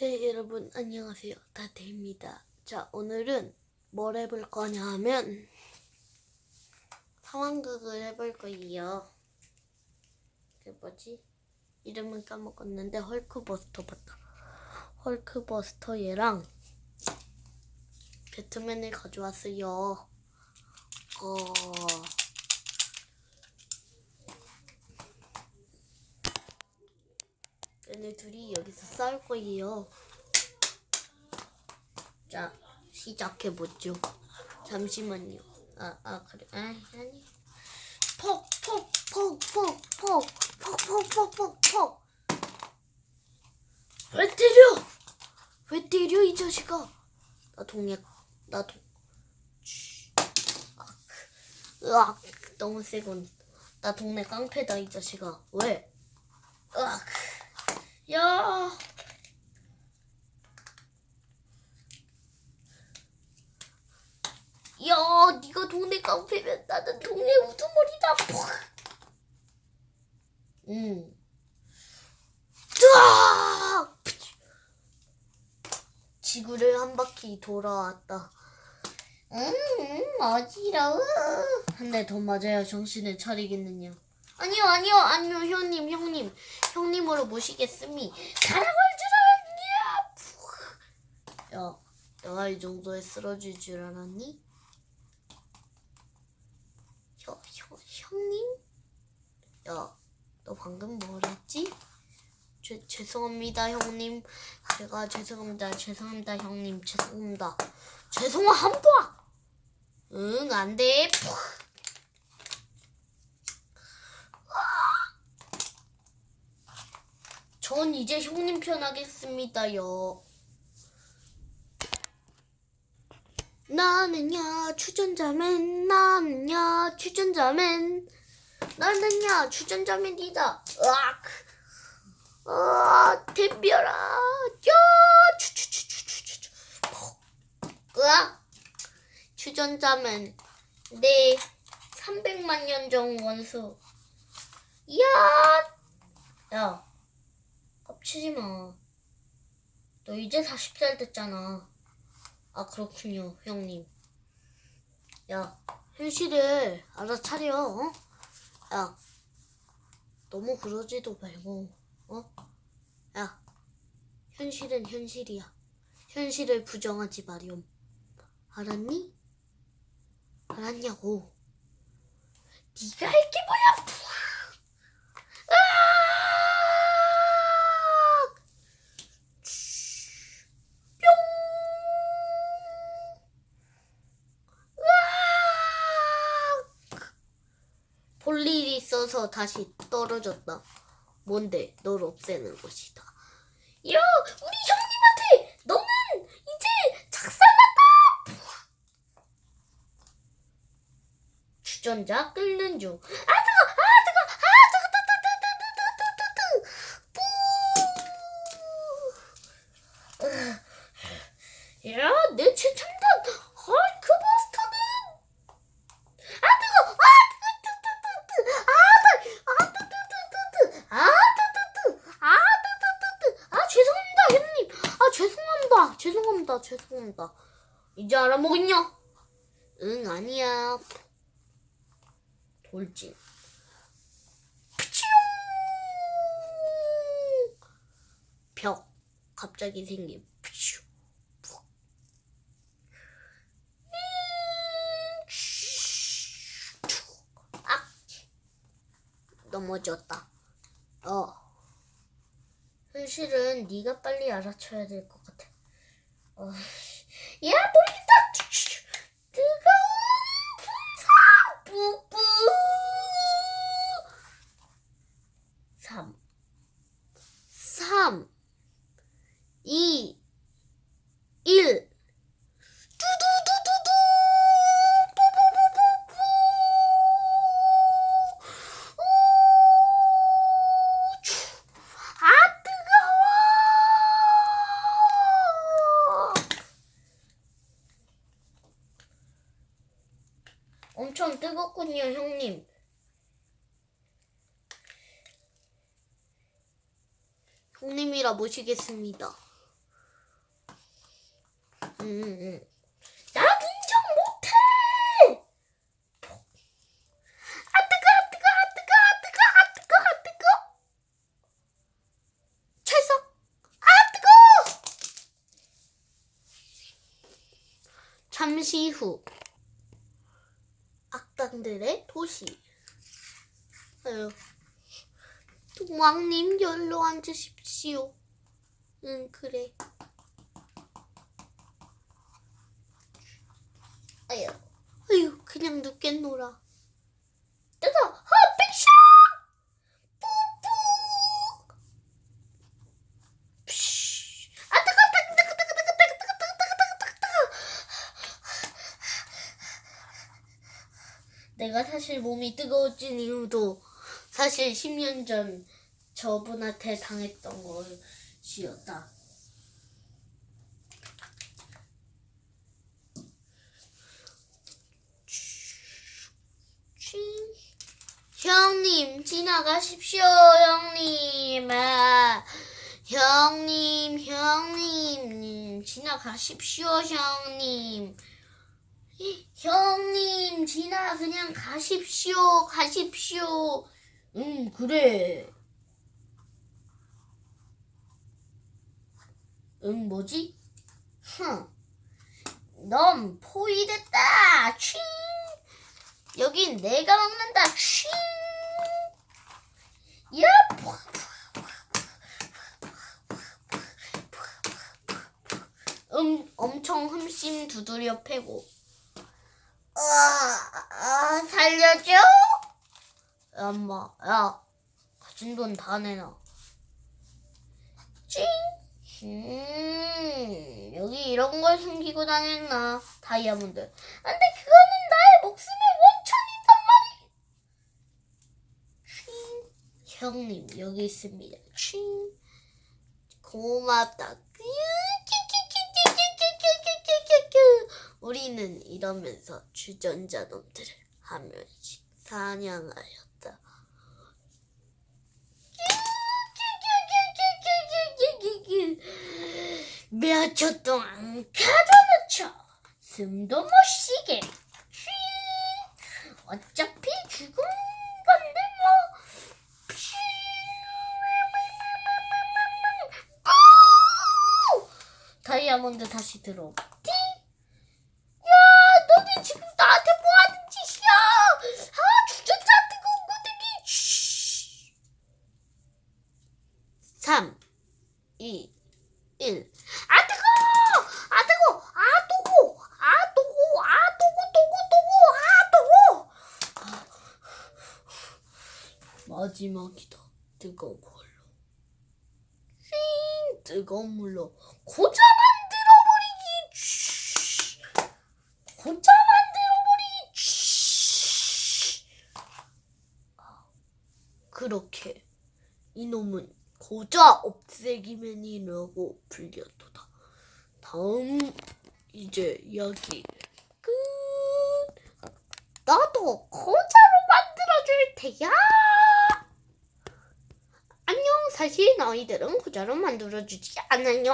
네, 여러분 안녕하세요. 다태입니다. 자, 오늘은 뭘 해볼 거냐 하면 상황극을 해볼 거예요. 그 뭐지? 이름은 까먹었는데 헐크버스터 봤다. 헐크버스터 얘랑 배트맨을 가져왔어요. 어... 얘네 둘이 여기서 싸울 거예요. 자, 시작해보죠. 잠시만요. 아, 아, 그래. 아, 아니. 폭, 폭, 폭, 폭, 폭, 폭, 폭, 폭, 폭, 폭. 왜 때려? 왜 때려, 이 자식아? 나 동력, 나 동, 으악, 너무 세군. 나 동네 깡패다, 이 자식아. 왜? 으악. 야. 야, 네가 동네 깡패면 나는 동네 우두머리다. 응. 으악! 지구를 한 바퀴 돌아왔다. 음, 어지러워. 한 대 더 맞아야 정신을 차리겠느냐. 아니요, 아니요, 아니요, 형님, 형님. 형님으로 모시겠습니. 가라고 할 줄 알았냐? 야, 내가 이 정도에 쓰러질 줄 알았니? 형, 형, 형님? 야, 너 방금 뭘 했지? 죄, 죄송합니다, 형님. 제가 죄송합니다, 죄송합니다, 형님. 죄송합니다. 죄송합니다! 응, 안 돼. 전 이제 형님 편 하겠습니다요. 나는야 추전자맨 나는야 추전자맨. 나는야 추전자맨이다. 으악. 아 덤벼라. 야 추추추추추추 으악. 추전자맨. 내 300만 년 전 원수. 야. 야. 깝치지 마. 너 이제 40살 됐잖아. 아, 그렇군요, 형님. 야, 현실을 알아 차려, 어? 야, 너무 그러지도 말고, 어? 야, 현실은 현실이야. 현실을 부정하지 마렴. 알았니? 알았냐고. 네가 할게 뭐야? 있어서 다시 떨어졌다. 뭔데? 널 없애는 것이다. 야, 우리 형님한테 너는 이제 작살났다. 주전자 끓는 중. 아 뜨거, 아 뜨거, 아 뜨거. 뿌. 야, 내 최첨단 헐크버스터는 아 뜨거, 아 뜨거, 뜨거, 뜨거, 뜨거, 아 나, 아 뜨거, 뜨거, 뜨거, 아 뜨거, 뜨거, 아 뜨거, 뜨거, 아 죄송합니다, 형님, 아 죄송합니다, 죄송합니다. 이제 알아먹었냐? 응, 아니야. 돌진. 벽. 갑자기 생긴. 악. 넘어졌다. 어. 현실은 네가 빨리 알아쳐야 될 것 같아. 也不。 뜨겁군요 형님 형님이라 모시겠습니다. 음, 음. 난 인정 못해. 아 뜨거, 아 뜨거, 아 뜨거, 아 뜨거, 아 뜨거, 아 뜨거. 찰싹. 아 뜨거. 잠시 후. 악당들의 도시. 아유. 동왕님 열로 앉으십시오. 응 그래. 아유, 아유 그냥 눕겠노라. 뜨거, 아 백샷, 내가 사실 몸이 뜨거워진 이유도 사실 10년 전 저분한테 당했던 것이었다. 취. 형님 지나가십시오 형님 아, 형님 형님 지나가십시오 형님 형님 지나 그냥 가십시오 가십시오. 응 그래. 응 뭐지? 흥 넌 포위됐다. 취 여긴 내가 먹는다. 취 야! 음, 엄청 흠씬 두드려 패고 아, 아, 살려줘? 엄마, 야, 가진 돈 다 내놔. 찡! 음, 여기 이런 걸 숨기고 다녔나? 다이아몬드. 안 돼, 그거는 나의 목숨의 원천이단 말이야. 칭. 형님, 여기 있습니다. 칭. 고맙다. 우리는 이러면서 주전자 놈들을 한 명씩 사냥하였다. 몇 초 동안 가둬놓죠. 숨도 못 쉬게. 휘. 어차피 죽은 건데 뭐. 다이아몬드 다시 들어. 띵. 야, 너네 지금 나한테 뭐 하는 짓이야? 아, 주전자 뜨거운 거 되게. 쉬. 3, 2, 1. 아, 뜨거! 아, 뜨거! 아, 뜨거! 아, 뜨거! 아, 뜨거, 뜨거, 뜨거! 아, 뜨거! 마지막이다. 뜨거운 걸로. 삥! 뜨거운 물로 고자 만들어버리기! 쉬. 고자 만들어버리기! 쉬. 그렇게 이놈은 고자 없애기맨이라고 불렸도다. 다음 이제 이야기 끝. 나도 고자로 만들어줄 테야. 안녕. 사실 너희들은 고자로 만들어주지 않았냐?